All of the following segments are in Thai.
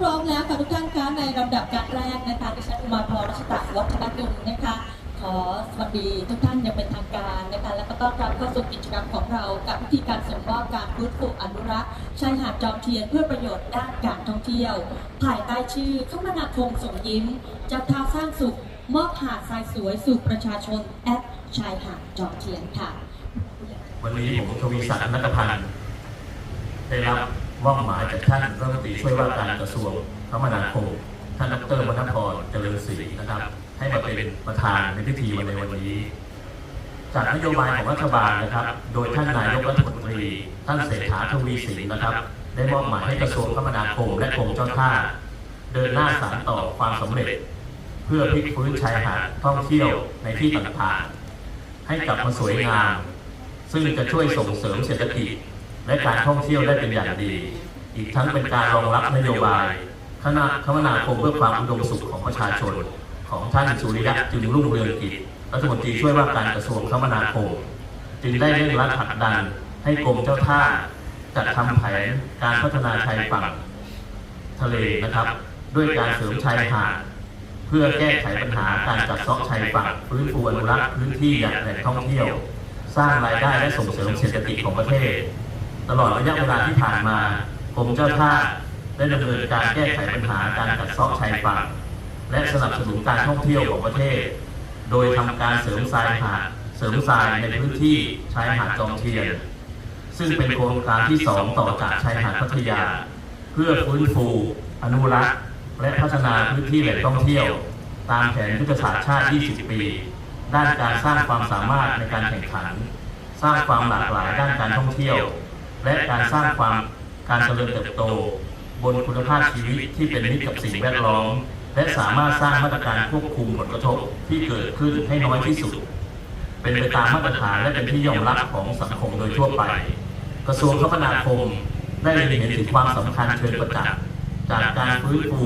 พร้อมแล้วค่ะทุกท่านคะในลำดับการแรกนะคะดิฉันอุมาพรรัชตะวัฒนกุลนะคะ ขอสวัสดีทุกท่านอย่างเป็นทางการนะคะและก็ต้อนรับเข้าสู่กิจกรรมของเรากับพิธีการส่งมอบการฟื้นฟูอนุรักษ์ชายหาดจอมเทียนเพื่อประโยชน์ด้านการท่องเที่ยวภายใต้ชื่อคมนาคมส่งยิ้มจ้าท่าสร้างสุขมอบหาดทรายสวยสู่ประชาชนแอดชายหาดจอมเทียนค่ะ วันนี้ผมทวีศักดิ์นัตพันธ์ได้รับ มอบหมายจากท่านรัฐมนตรีช่วยว่าการกระทรวงคมนาคมท่านดรวรรณพรเจริญศรีนะครับ ให้มาเป็นประธานในพิธีวันในวันนี้จากนโยบายของรัฐบาลนะครับ โดยท่านนายกรัฐมนตรี ท่านเศรษฐาทวีสินนะครับ ได้มอบหมายให้กระทรวงคมนาคมและกรมเจ้าท่า เดินหน้าสานต่อความสำเร็จ เพื่อพลิกฟื้นชายหาดท่องเที่ยวในที่ต่างๆ ให้กลับมาสวยงาม ซึ่งจะช่วยส่งเสริมเศรษฐกิจ และการท่องเที่ยวได้เป็นอย่างดี อีกทั้งเป็นการรองรับนโยบายคณะคมนาคมเพื่อความอุดมสุขของประชาชน ของท่านสุริยะจึงรุ่งเรืองกิจรัฐมนตรีช่วยว่าการกระทรวงคมนาคม จึงได้เร่งรัดผลักดันให้กรมเจ้าท่าจัดทำแผนการพัฒนาชายฝั่งทะเลนะครับ ด้วยการเสริมชายหาดเพื่อแก้ไขปัญหาการจัดเซาะชายฝั่งฟื้นฟูอนุรักษ์พื้นที่อย่างแหล่งท่องเที่ยว สร้างรายได้และส่งเสริมเศรษฐกิจของประเทศ ตลอดระยะเวลาที่ผ่านมากรมเจ้าท่าได้ดำเนินการแก้ไขปัญหาการจัดเซาะชายฝั่งและสนับสนุนการท่องเที่ยวของประเทศ โดยทำการเสริมทรายหาดเสริมทรายในพื้นที่ชายหาดจอมเทียน ซึ่งเป็นโครงการที่สองต่อจากชายหาดพัทยา เพื่อฟื้นฟู อนุรักษ์ และพัฒนาพื้นที่แหล่งท่องเที่ยว ตามแผนยุทธศาสตร์ชาติ 20 ปี ด้านการสร้างความสามารถในการแข่งขัน สร้างความหลากหลายด้านการท่องเที่ยว และการสร้างความการเจริญเติบโต บนคุณภาพชีวิตที่เป็นมิตรกับสิ่งแวดล้อม และสามารถสร้างมาตรการควบคุมผลกระทบที่เกิดขึ้นให้น้อยที่สุด เป็นไปตามมาตรฐานและเป็นที่ยอมรับของสังคมโดยทั่วไป กระทรวงคมนาคมได้เล็งเห็นถึงความสำคัญเชิงประจักษ์จากการฟื้นฟู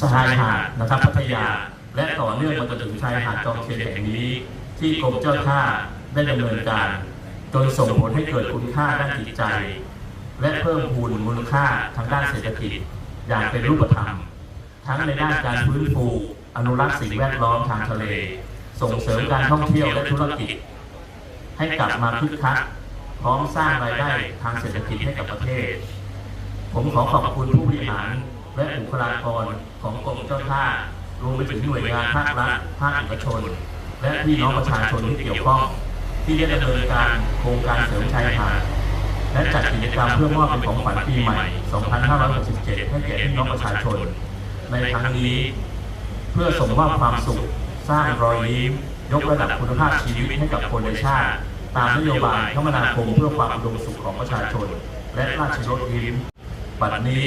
ชายหาดนะครับพัทยา และต่อเนื่องมาจนถึงชายหาดจอมเทียนแห่งนี้ ที่กรมเจ้าท่าได้ดำเนินการ จนส่งผลให้เกิดคุณค่าด้านจิตใจ และเพิ่มพูนมูลค่าทางด้านเศรษฐกิจ อย่างเป็นรูปธรรม ทั้งในด้านการฟื้นฟูอนุรักษ์สิ่งแวดล้อมทางทะเล ส่งเสริมการท่องเที่ยวและธุรกิจ ให้กลับมาคึกคักพร้อมสร้างรายได้ทางเศรษฐกิจให้กับประเทศ ผมขอขอบคุณผู้บริหารและบุคลากรของกรมเจ้าท่ารวมไปถึงหน่วยงานภาครัฐภาคเอกชน และพี่น้องประชาชนที่เกี่ยวข้อง ที่ได้ดำเนินการโครงการเสริมชายหาดและจัดกิจกรรมเพื่อมอบเป็นของขวัญปีใหม่ 2567 ให้แก่พี่น้องประชาชน ในครั้งนี้ เพื่อส่งมอบความสุข สร้างรอยยิ้ม ยกระดับคุณภาพชีวิตให้กับคนในชาติ ตามนโยบายคมนาคมเพื่อความอุดมสุขของประชาชน และราชรสยิ้มบัดนี้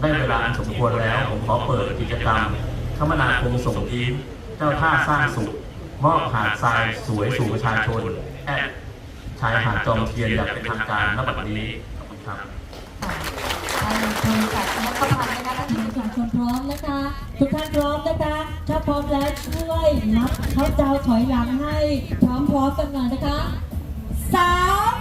ได้เวลาอันสมควรแล้วผมขอเปิดกิจกรรมคมนาคมส่งยิ้ม เจ้าท่าสร้างสุข มอบหาดทรายสวยสู่ประชาชน แอดชายหาดจอมเทียนอย่างเป็นทางการณบัดนี้ขอบคุณครับท่านพงศักดิ์นักพันธ์นะคะท่านประชาชนพร้อมนะคะ ทุกท่านพร้อมนะคะ ถ้าพร้อมแล้วช่วยนับเขาเจ้าถอยหลังให้พร้อมๆกันหน่อยนะคะสาม